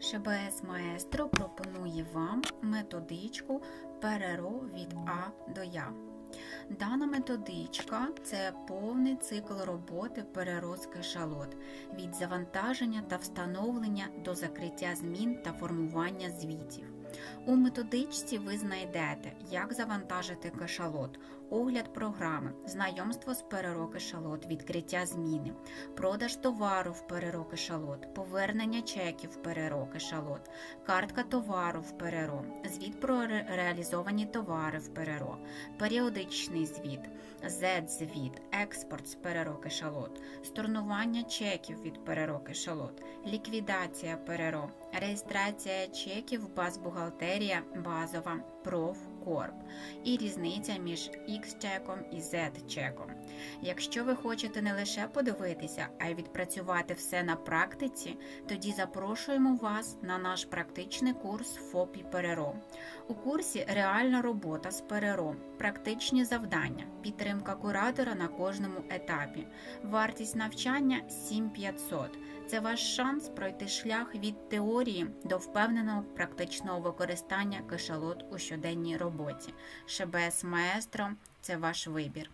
ШБС Маестро пропонує вам методичку переро від А до Я. Дана методичка це повний цикл роботи перероз шалот від завантаження та встановлення до закриття змін та формування звітів. У методичці ви знайдете, як завантажити кашалот, огляд програми, знайомство з переро кашалот, відкриття зміни, продаж товару в переро кашалот, повернення чеків в переро кашалот, картка товару в переро, звіт про ре- реалізовані товари в переро, періодичний звіт, Z-звіт, експорт з переро кашалот, stornування чеків від переро кашалот, ліквідація переро, реєстрація чеків баз бухгалтерія базова проф Корп і різниця між X-чеком і Z-чеком. Якщо ви хочете не лише подивитися, а й відпрацювати все на практиці, тоді запрошуємо вас на наш практичний курс ФОПІ Переро. У курсі реальна робота з переро, практичні завдання, підтримка куратора на кожному етапі. Вартість навчання 7500. Це ваш шанс пройти шлях від теорії до впевненого практичного використання кишалот у щоденній роботі. ШБС Маестро це ваш вибір.